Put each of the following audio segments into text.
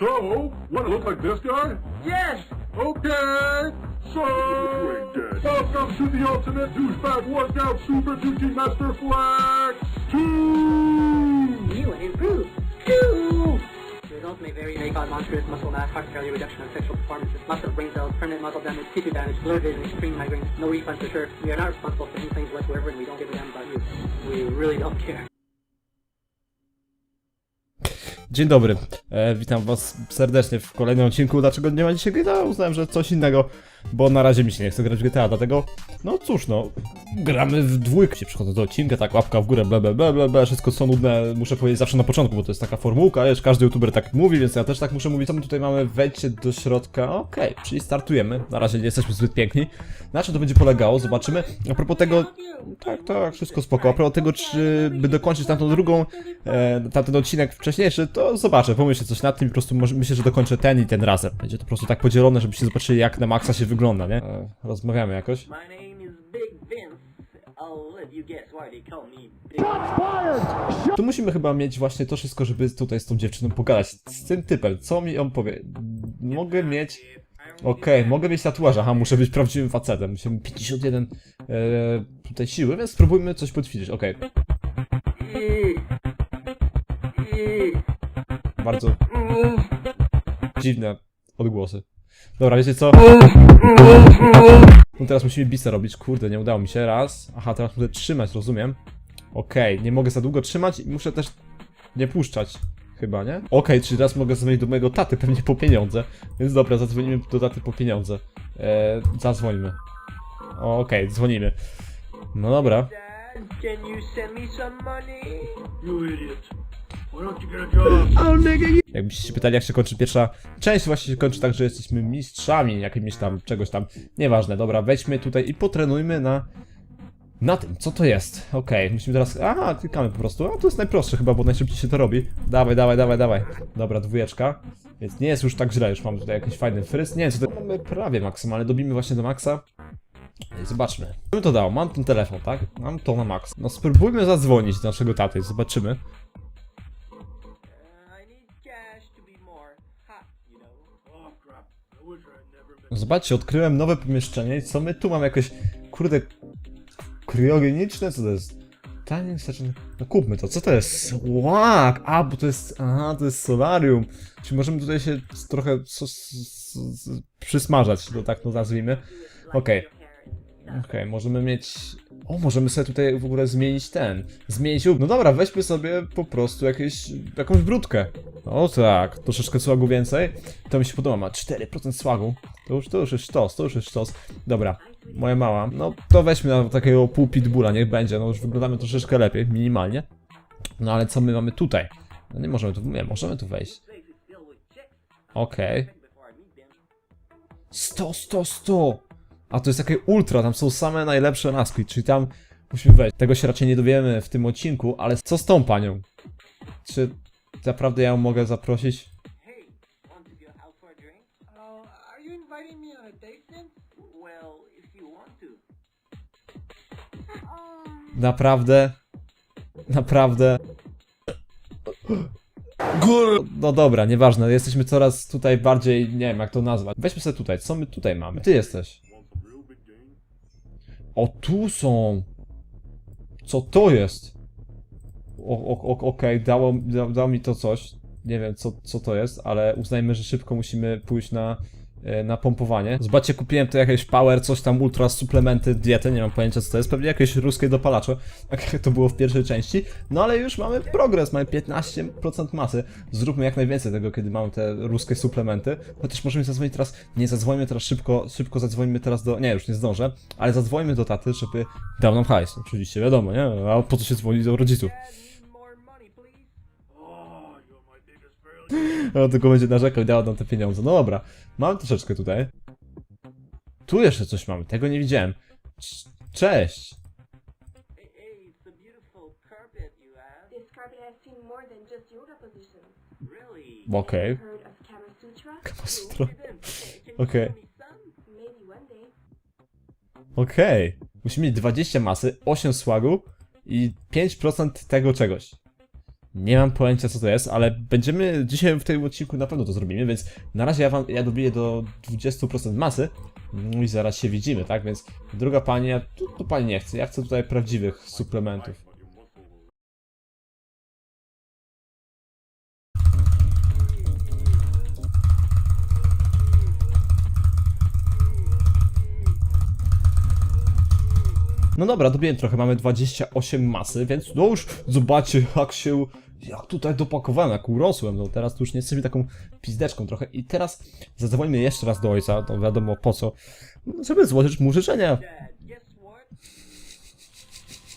So, what, it look like this guy? Yes! Okay, so, welcome to the Ultimate Douchebag Workout Super Duty Master Flex 2! New and improved. Two! The results may vary may cause monstrous muscle mass, heart failure, reduction of sexual performances, loss of brain cells, permanent muscle damage, tissue damage, blurred vision, extreme migraine. No refund for sure. We are not responsible for any claims whatsoever, and we don't give a damn about you. We really don't care. Dzień dobry, e, witam was serdecznie w kolejnym odcinku. Dlaczego nie ma dzisiaj GTA? Uznałem, że coś innego, bo na razie mi się nie chce grać w GTA, dlatego, no cóż no, gramy w dwójkę. Przychodzę do odcinka, tak łapka w górę, ble, wszystko co nudne, muszę powiedzieć zawsze na początku, bo to jest taka formułka, wiesz, każdy youtuber tak mówi, więc ja też tak muszę mówić. Co my tutaj mamy? Wejdźcie do środka, okej, czyli startujemy, na razie nie jesteśmy zbyt piękni. Na czym to będzie polegało? Zobaczymy. A propos tego, tak, tak, wszystko spoko. A propos tego, czy by dokończyć tamtą drugą, e, tamten odcinek wcześniejszy, to zobaczę, pomyślę coś nad tym i po prostu myślę, że dokończę ten i ten razem. Będzie to po prostu tak podzielone, żebyście zobaczyli, jak na maksa się wygląda, nie? E, rozmawiamy jakoś. Tu musimy chyba mieć właśnie to wszystko, żeby tutaj z tą dziewczyną pogadać. Z tym typem, co mi on powie? Mogę mieć... Okej, mogę mieć tatuaż, aha, muszę być prawdziwym facetem. Musimy 51 e, tutaj siły, więc spróbujmy coś potwierdzić, okej. Bardzo dziwne odgłosy. Dobra, wiecie co? No teraz musimy bisa robić, kurde, nie udało mi się, raz. Aha, teraz muszę trzymać, rozumiem. Okej, nie mogę za długo trzymać i muszę też nie puszczać. Chyba, nie? Okej, czyli teraz mogę zadzwonić do mojego taty, pewnie po pieniądze. Więc dobra, zadzwonimy do taty po pieniądze. Eee, zadzwońmy. O, Okej, dzwonimy. No dobra. Dad, can you send me some money? You idiot. Jakbyście się pytali, jak się kończy pierwsza część, właśnie się kończy tak, że jesteśmy mistrzami jakimiś tam, czegoś tam. Nieważne, dobra, wejdźmy tutaj i potrenujmy na... Na tym, co to jest? Okej, musimy teraz... Aha, klikamy po prostu. A to jest najprostsze chyba, bo najszybciej się to robi. Dawaj, dawaj, dawaj, dawaj. Dobra, dwójeczka. Więc nie jest już tak źle, już mamy tutaj jakiś fajny fryz. Nie wiem, co to... Mamy prawie maksymalnie, dobimy właśnie do maksa. Zobaczmy. Co to dało? Mam ten telefon, tak? Mam to na maks. No spróbujmy zadzwonić do naszego taty, zobaczymy. Zobaczcie, odkryłem nowe pomieszczenie i co my tu mamy jakieś, kurde, kryogeniczne, co to jest? Tanie session. No kupmy to, co to jest? Łak! A, bo to jest, aha, to jest solarium. Czyli możemy tutaj się trochę przysmażać, to tak to nazwijmy. Okej. Okej, możemy mieć... O, możemy sobie tutaj w ogóle zmienić ten. Zmienić. No dobra, weźmy sobie po prostu jakieś, jakąś brudkę. O tak, troszeczkę słagu więcej. To mi się podoba, ma 4% słagu. To już, to już jest sztos, to już jest sztos. Dobra, moja mała. No to weźmy na takiego pół pitbulla, niech będzie. No już wyglądamy troszeczkę lepiej, minimalnie. No ale co my mamy tutaj? No nie możemy tu, nie, możemy tu wejść. Okej. 100, 100, 100! A to jest takie ultra, tam są same najlepsze laski, czyli tam musimy wejść. Tego się raczej nie dowiemy w tym odcinku, ale co z tą panią? Czy naprawdę ja ją mogę zaprosić? Uh, to. Naprawdę? Naprawdę? No dobra, nieważne, jesteśmy coraz tutaj bardziej, nie wiem jak to nazwać. Weźmy sobie tutaj, co my tutaj mamy? Ty jesteś. O, tu są! Co to jest? Okej, dało, da, dało mi to coś. Nie wiem co, co to jest, ale uznajmy, że szybko musimy pójść na, na pompowanie. Zobaczcie, kupiłem tu jakieś power, coś tam, ultra suplementy, diety, nie mam pojęcia co to jest, pewnie jakieś ruskie dopalacze, tak jak to było w pierwszej części. No ale już mamy progres, mamy 15% masy. Zróbmy jak najwięcej tego, kiedy mamy te ruskie suplementy. Chociaż możemy zadzwonić teraz, nie zadzwońmy teraz szybko, szybko zadzwońmy teraz do, nie już nie zdążę, ale zadzwońmy do taty, żeby dał nam hajs, oczywiście, wiadomo, nie? A po co się dzwoni do rodziców? On tylko będzie narzekał i dawał nam te pieniądze. No dobra, mamy troszeczkę tutaj. Tu jeszcze coś mamy, tego nie widziałem. Cz- Cześć! Okej. Sutra? Kamasutra. You Okay. Okej. Musimy mieć 20 masy, 8 słagu i 5% tego czegoś. Nie mam pojęcia co to jest, ale będziemy dzisiaj w tym odcinku na pewno to zrobimy, więc na razie ja wam ja dobiję do 20% masy. No i zaraz się widzimy, tak? Więc druga pani, ja tu, tu pani nie chce. Ja chcę tutaj prawdziwych suplementów. No dobra, dobiłem trochę, mamy 28 masy, więc no już zobaczcie jak się, jak tutaj dopakowałem, jak urosłem, no teraz tu już nie jesteśmy taką pizdeczką trochę i teraz zadzwonimy jeszcze raz do ojca, to wiadomo po co, żeby złożyć mu życzenia.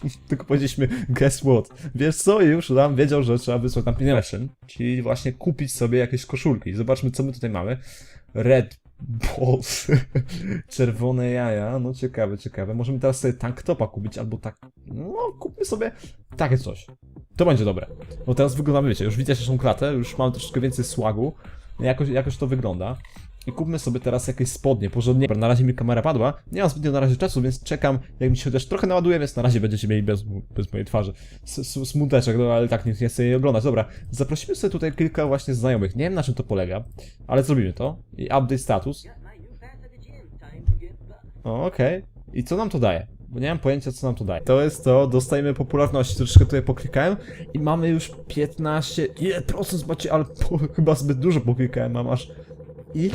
Tylko powiedzieliśmy, guess what, wiesz co, I już nam wiedział, że trzeba wysłać nam pieniądze, czyli właśnie kupić sobie jakieś koszulki. Zobaczmy co my tutaj mamy. Red Balls, czerwone jaja, no ciekawe, ciekawe. Możemy teraz sobie tank topa kupić, albo tak, no kupmy sobie takie coś. To będzie dobre. Bo teraz wyglądamy, wiecie, już widzę naszą klatę, już mamy troszeczkę więcej słagu, jakoś, jakoś to wygląda. I kupmy sobie teraz jakieś spodnie, porządnie. Na razie mi kamera padła, nie mam zbytnio na razie czasu, więc czekam, jak mi się chociaż trochę naładuje, więc na razie będziecie mieli bez, bez mojej twarzy. S Smuteczek, no ale tak nie, nie chcę jej oglądać. Dobra, zaprosimy sobie tutaj kilka właśnie znajomych. Nie wiem na czym to polega, ale zrobimy to. I update status. Okej. I co nam to daje? Bo nie mam pojęcia, co nam to daje. To jest to, dostajemy popularności, troszeczkę tutaj poklikałem i mamy już 15... Ile procent zobaczcie, ale po, chyba zbyt dużo poklikałem, mam aż... Ile?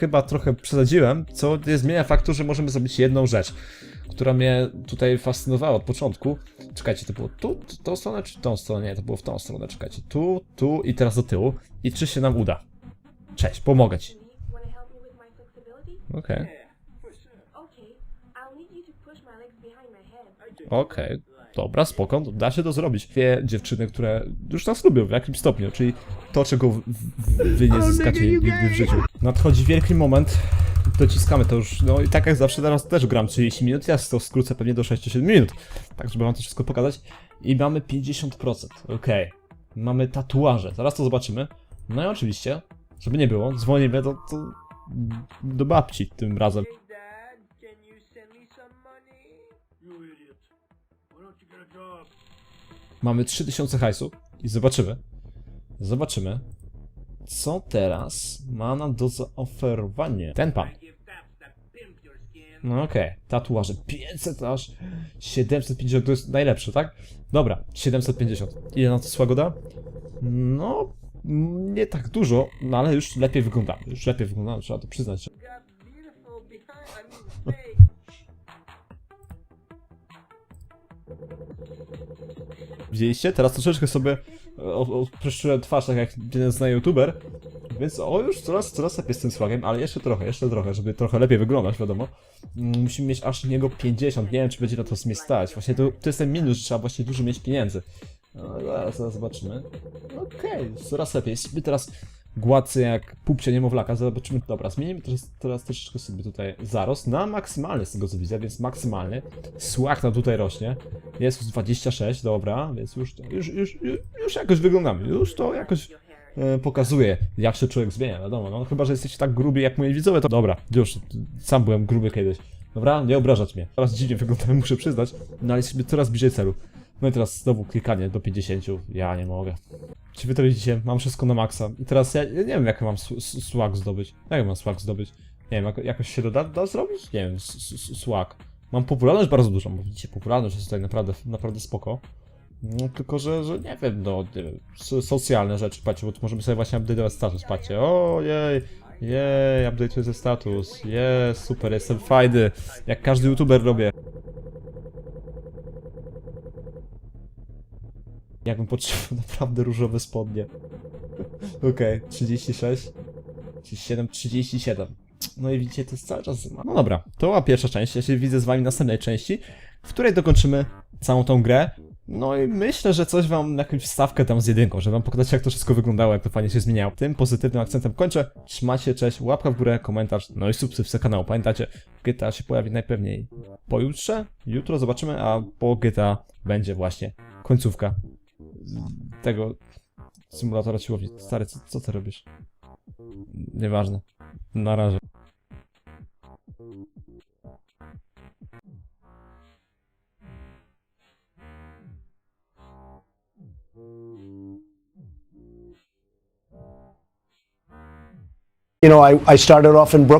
Chyba trochę przesadziłem, co nie zmienia faktu, że możemy zrobić jedną rzecz, która mnie tutaj fascynowała od początku. Czekajcie, to było tu, tą stronę, czy tą stronę? Nie, to było w tą stronę, czekajcie. Tu, tu i teraz do tyłu. I czy się nam uda? Cześć, pomogę ci. Okej, for sure. Okay. Dobra, spoko, da się to zrobić. Dwie dziewczyny, które już nas lubią w jakimś stopniu, czyli to, czego w- w- wy nie zyskacie nigdy w życiu. Nadchodzi wielki moment, dociskamy to już, no i tak jak zawsze teraz też gram 30 minut, ja to skrócę pewnie do 67 minut, tak żeby wam to wszystko pokazać. I mamy 50%, okej. Mamy tatuaże, zaraz to zobaczymy. No i oczywiście, żeby nie było, dzwonimy do, do, do babci tym razem. Mamy 3000 hajsu i zobaczymy. Zobaczymy. Co teraz ma nam do zaoferowania ten pan? No okej, tatuaże 500 aż 750 to jest najlepsze, tak? Dobra, 750. Ile na to słagoda? No, nie tak dużo, no ale już lepiej wygląda. Już lepiej wygląda, trzeba to przyznać. Widzieliście? Teraz troszeczkę sobie o- odpryszyłem twarz, tak jak jeden zna youtuber. Więc o, już coraz, coraz lepiej z tym słagiem, ale jeszcze trochę, jeszcze trochę, żeby trochę lepiej wyglądać, wiadomo. Mm, Musimy mieć aż niego 50, nie wiem czy będzie na to mnie stać. Właśnie to, to jest ten minus, że trzeba właśnie dużo mieć pieniędzy. No, zaraz, zaraz zobaczymy. Okej, coraz lepiej. Jesteśmy teraz gładcy jak pupcie niemowlaka, zobaczymy. Dobra, zmienimy teraz, teraz troszeczkę sobie tutaj zarost na maksymalny z tego co widzę, więc maksymalny. Słag nam tutaj rośnie. Jest już 26, dobra, więc już, już, już, już, jakoś wyglądamy. Już to jakoś e, pokazuje, jak się człowiek zmienia, wiadomo. No chyba, że jesteście tak grubi jak moi widzowie, to dobra, już, sam byłem gruby kiedyś. Dobra, nie obrażać mnie. Teraz dziwnie wyglądamy, muszę przyznać, no ale jesteśmy coraz bliżej celu. No i teraz znowu klikanie do 50, ja nie mogę. Czy wy to widzicie? Mam wszystko na maksa. I teraz ja, nie wiem, jak mam swag zdobyć. Jak mam swag zdobyć? Nie wiem, jak, jakoś się da, da zrobić? Nie wiem, swag. Mam popularność bardzo dużą, bo widzicie, popularność jest tutaj naprawdę, naprawdę spoko. No, tylko, że, że nie wiem, no, nie wiem, so- socjalne rzeczy, patrzcie, bo tu możemy sobie właśnie update'ować status, patrzcie, ojej, jej, update'uję ze status, jest, super, jestem fajny, jak każdy youtuber robię. Jakbym potrzebował naprawdę różowe spodnie. Okej, 36, 37, 37. No i widzicie, to jest cały czas zima. No dobra, to była pierwsza część. Ja się widzę z wami w następnej części, w której dokończymy całą tą grę. No i myślę, że coś wam, jakąś wstawkę tam z jedynką, żeby wam pokazać jak to wszystko wyglądało, jak to fajnie się zmieniało. Tym pozytywnym akcentem kończę. Trzymajcie, cześć, łapka w górę, komentarz, no i subskrypcja kanału. Pamiętajcie, GTA się pojawi najpewniej pojutrze, jutro zobaczymy, a po GTA będzie właśnie końcówka tego symulatora siłowni. Stary, co, co ty robisz? Nieważne. Na razie. You know, I, I started off in Brooklyn.